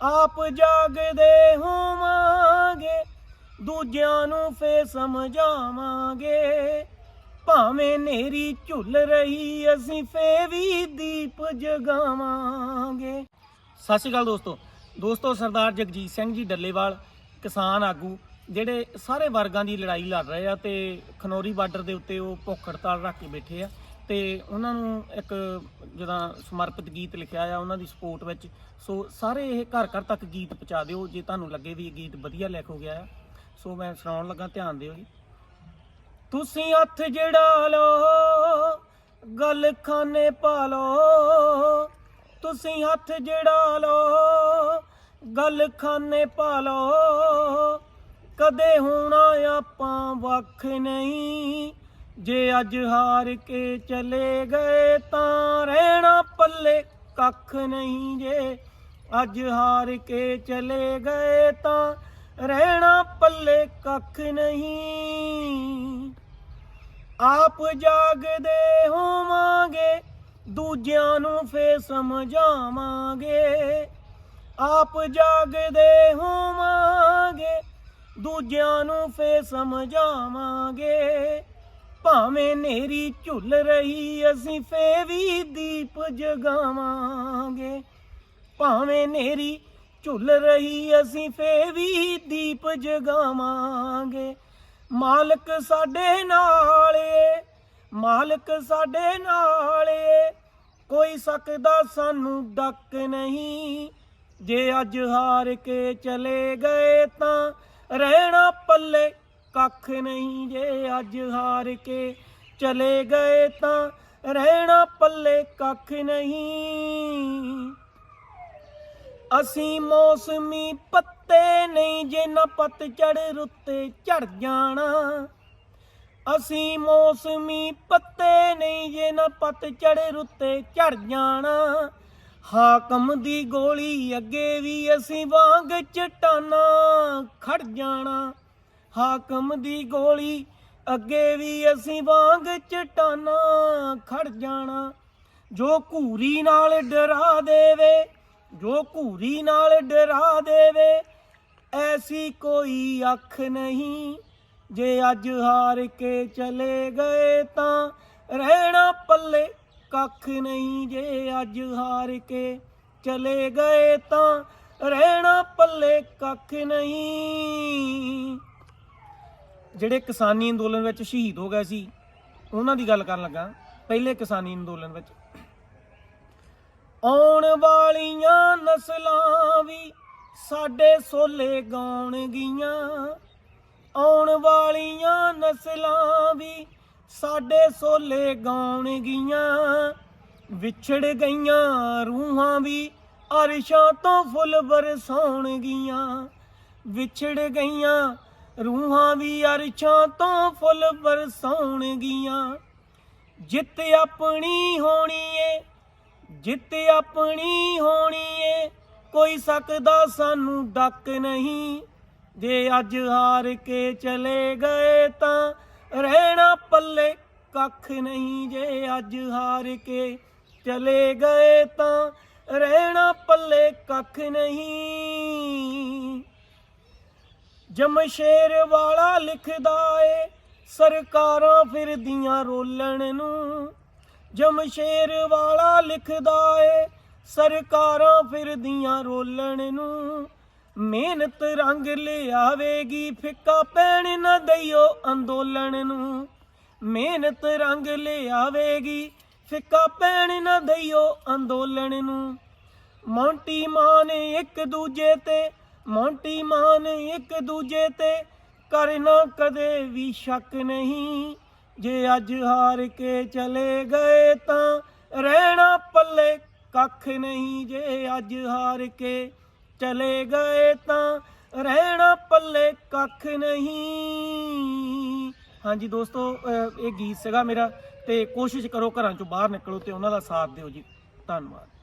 ਆਪ ਜਾਗਦੇ ਹੋਵਾਂਗੇ, ਦੂਜਿਆਂ ਨੂੰ ਫੇ ਸਮਝਾਵਾਂਗੇ। ਭਾਵੇਂ ਨੇਰੀ ਝੁੱਲ ਰਹੀ, ਅਸੀਂ ਫੇ ਵੀ ਦੀਪ ਜਗਾਵਾਂਗੇ। ਸਤਿ ਸ਼੍ਰੀ ਅਕਾਲ ਦੋਸਤੋ। ਦੋਸਤੋ, ਸਰਦਾਰ ਜਗਜੀਤ ਸਿੰਘ ਜੀ ਡੱਲੇਵਾਲ, ਕਿਸਾਨ ਆਗੂ, ਜਿਹੜੇ ਸਾਰੇ ਵਰਗਾਂ ਦੀ ਲੜਾਈ ਲੜ ਰਹੇ ਆ ਤੇ ਖਨੌਰੀ ਬਾਰਡਰ ਦੇ ਉੱਤੇ ਉਹ ਭੁੱਖ ਹੜਤਾਲ ਰੱਖ ਕੇ ਬੈਠੇ ਆ। ਤੇ ਉਹਨਾਂ ਨੂੰ ਇੱਕ ਜਿਹਦਾ ਸਮਰਪਿਤ ਗੀਤ ਲਿਖਿਆ ਆ, ਉਹਨਾਂ ਦੀ ਸਪੋਰਟ ਵਿੱਚ। ਸੋ ਸਾਰੇ ਇਹ ਘਰ ਘਰ ਤੱਕ ਗੀਤ ਪਹੁੰਚਾ ਦਿਓ, ਜੇ ਤੁਹਾਨੂੰ ਲੱਗੇ ਵੀ ਇਹ ਗੀਤ ਵਧੀਆ ਲਿਖ ਹੋ ਗਿਆ ਆ। ਸੋ ਮੈਂ ਸੁਣਾਉਣ ਲੱਗਾ, ਧਿਆਨ ਦਿਓ ਜੀ। ਤੁਸੀਂ ਹੱਥ ਜਿਹੜਾ ਲੋ ਗੱਲ ਖਾਨੇ ਪਾ ਲੋ ਤੁਸੀਂ ਹੱਥ ਜਿਹੜਾ ਲੋ ਗੱਲ ਖਾਨੇ ਪਾ ਲੋ ਕਦੇ ਹੋਣਾ ਆਪਾਂ ਵੱਖ ਨਹੀਂ ਜੇ ਅੱਜ ਹਾਰ ਕੇ ਚਲੇ ਗਏ ਤਾਂ ਰਹਿਣਾ ਪੱਲੇ ਕੱਖ ਨਹੀਂ ਜੇ। ਅੱਜ ਹਾਰ ਕੇ ਚਲੇ ਗਏ ਤਾਂ ਰਹਿਣਾ ਪੱਲੇ ਕੱਖ ਨਹੀਂ। ਆਪ ਜਾਗਦੇ ਹੋਵਾਂਗੇ, ਦੂਜਿਆਂ ਨੂੰ ਫੇ ਸਮਝਾਵਾਂਗੇ। ਆਪ ਜਾਗਦੇ ਹੋਵਾਂਗੇ, ਦੂਜਿਆਂ ਨੂੰ ਫੇ ਸਮਝਾਵਾਂਗੇ। ਭਾਵੇਂ ਨੇਰੀ ਝੁੱਲ ਰਹੀ, ਅਸੀਂ ਫੇ ਵੀ ਦੀਪ ਜਗਾਵਾਂਗੇ। ਭਾਵੇਂ ਨੇਰੀ ਝੁੱਲ ਰਹੀ, ਅਸੀਂ ਫੇ ਵੀ ਦੀਪ ਜਗਾਵਾਂਗੇ। ਮਾਲਕ ਸਾਡੇ ਨਾਲ ਏ, ਮਾਲਕ ਸਾਡੇ ਨਾਲ ਏ। ਕੋਈ ਸਕਦਾ ਸਾਨੂੰ ਡੱਕ ਨਹੀਂ, ਜੇ ਅੱਜ ਹਾਰ ਕੇ ਚਲੇ ਗਏ ਤਾਂ ਰਹਿਣਾ ਪੱਲੇ ਕੱਖ ਨਹੀਂ ਜੇ ਅੱਜ ਹਾਰ ਕੇ ਚਲੇ ਗਏ ਤਾਂ ਰਹਿਣਾ ਪੱਲੇ ਕੱਖ ਨਹੀਂ। ਅਸੀਂ ਮੌਸਮੀ ਪੱਤੇ ਨਹੀਂ ਜੇ ਨਾ ਚੜ ਰੁੱਤੇ ਝੜ ਜਾਣਾ। ਅਸੀਂ ਮੌਸਮੀ ਪੱਤੇ ਨਹੀਂ ਜੇ ਨਾ ਚੜ ਰੁੱਤੇ ਝੜ ਜਾਣਾ। ਹਾਕਮ ਦੀ ਗੋਲੀ ਅੱਗੇ ਵੀ ਅਸੀਂ ਵਾਂਗ ਚਟਾਨਾ ਖੜ ਜਾਣਾ। ਹਾਕਮ ਦੀ ਗੋਲੀ, ਅੱਗੇ ਵੀ ਅਸੀਂ ਵਾਂਗ ਚਟਾਨਾ ਖੜ ਜਾਣਾ। ਜੋ ਘੂਰੀ ਨਾਲ ਡਰਾ ਦੇਵੇ, ਜੋ ਘੂਰੀ ਨਾਲ ਡਰਾ ਦੇਵੇ, ਐਸੀ ਕੋਈ ਅੱਖ ਨਹੀਂ। ਜੇ ਅੱਜ ਹਾਰ ਕੇ ਚਲੇ ਗਏ ਤਾਂ ਰਹਿਣਾ ਪੱਲੇ ਕੱਖ ਨਹੀਂ। ਜੇ ਅੱਜ ਹਾਰ ਕੇ ਚਲੇ ਗਏ ਤਾਂ ਰਹਿਣਾ ਪੱਲੇ ਕੱਖ ਨਹੀਂ। ਜਿਹੜੇ ਕਿਸਾਨੀ ਅੰਦੋਲਨ ਵਿੱਚ ਸ਼ਹੀਦ ਹੋ ਗਏ ਸੀ, ਉਹਨਾਂ ਦੀ ਗੱਲ ਕਰਨ ਲੱਗਾ, ਪਹਿਲੇ ਕਿਸਾਨੀ ਅੰਦੋਲਨ ਵਿੱਚ। ਆਉਣ ਵਾਲੀਆਂ ਨਸਲਾਂ ਵੀ ਸਾਡੇ ਸੋਲੇ ਗਾਉਣਗੀਆਂ। ਆਉਣ ਵਾਲੀਆਂ ਨਸਲਾਂ ਵੀ ਸਾਡੇ ਸੋਲੇ ਗਾਉਣਗੀਆਂ। ਵਿਛੜ ਗਈਆਂ ਰੂਹਾਂ ਵੀ ਅਰਸ਼ਾਂ ਤੋਂ ਫੁੱਲ ਬਰਸਾਉਣਗੀਆਂ। ਵਿਛੜ ਗਈਆਂ ਰੂਹਾਂ ਵੀ ਅਰਸ਼ਾਂ ਤੋਂ ਫੁੱਲ ਬਰਸਾਉਣਗੀਆਂ। ਜਿੱਤ ਆਪਣੀ ਹੋਣੀ ਏ ਜਿੱਤ ਆਪਣੀ ਹੋਣੀ ਏ ਕੋਈ ਸਕਦਾ ਸਾਨੂੰ ਡੱਕ ਨਹੀਂ। ਜੇ ਅੱਜ ਹਾਰ ਕੇ ਚਲੇ ਗਏ ਤਾਂ ਰਹਿਣਾ ਪੱਲੇ ਕੱਖ ਨਹੀਂ। ਜੇ ਅੱਜ ਹਾਰ ਕੇ ਚਲੇ ਗਏ ਤਾਂ ਰਹਿਣਾ ਪੱਲੇ ਕੱਖ ਨਹੀਂ। ਜਮਸ਼ੇਰ ਵਾਲਾ ਲਿਖਦਾ ਏ, ਸਰਕਾਰਾਂ ਫਿਰਦੀਆਂ ਰੋਲਣ ਨੂੰ। ਜਮਸ਼ੇਰ ਵਾਲਾ ਲਿਖਦਾ ਏ, ਸਰਕਾਰਾਂ ਫਿਰਦੀਆਂ ਰੋਲਣ ਨੂੰ। ਮਿਹਨਤ ਰੰਗ ਲਿਆਵੇਗੀ, ਫਿੱਕਾ ਪੈਣ ਨਾ ਦਈਓ ਅੰਦੋਲਨ ਨੂੰ। ਮਿਹਨਤ ਰੰਗ ਲਿਆਵੇਗੀ, ਫਿੱਕਾ ਪੈਣ ਨਾ ਦਈਓ ਅੰਦੋਲਨ ਨੂੰ। ਮੌਂਟੀ ਮਾਨ ਇੱਕ ਦੂਜੇ ਤੇ ਮੌਂਟੀ ਮਾਨ ਇੱਕ ਦੂਜੇ ਤੇ ਕਰਨਾ ਕਦੇ ਵੀ ਸ਼ੱਕ ਨਹੀਂ। ਜੇ ਅੱਜ ਹਾਰ ਕੇ ਚਲੇ ਗਏ ਤਾਂ ਰਹਿਣਾ ਪੱਲੇ ਕੱਖ ਨਹੀਂ। ਜੇ ਅੱਜ ਹਾਰ ਕੇ ਚਲੇ ਗਏ ਤਾਂ ਰਹਿਣਾ ਪੱਲੇ ਕੱਖ ਨਹੀਂ। ਹਾਂਜੀ ਦੋਸਤੋ ਇਹ ਗੀਤ ਸੀਗਾ ਮੇਰਾ ਤੇ ਕੋਸ਼ਿਸ਼ ਕਰੋ ਘਰਾਂ ਚੋਂ ਬਾਹਰ ਨਿਕਲੋ ਤੇ ਉਹਨਾਂ ਦਾ ਸਾਥ ਦਿਓ ਜੀ। ਧੰਨਵਾਦ।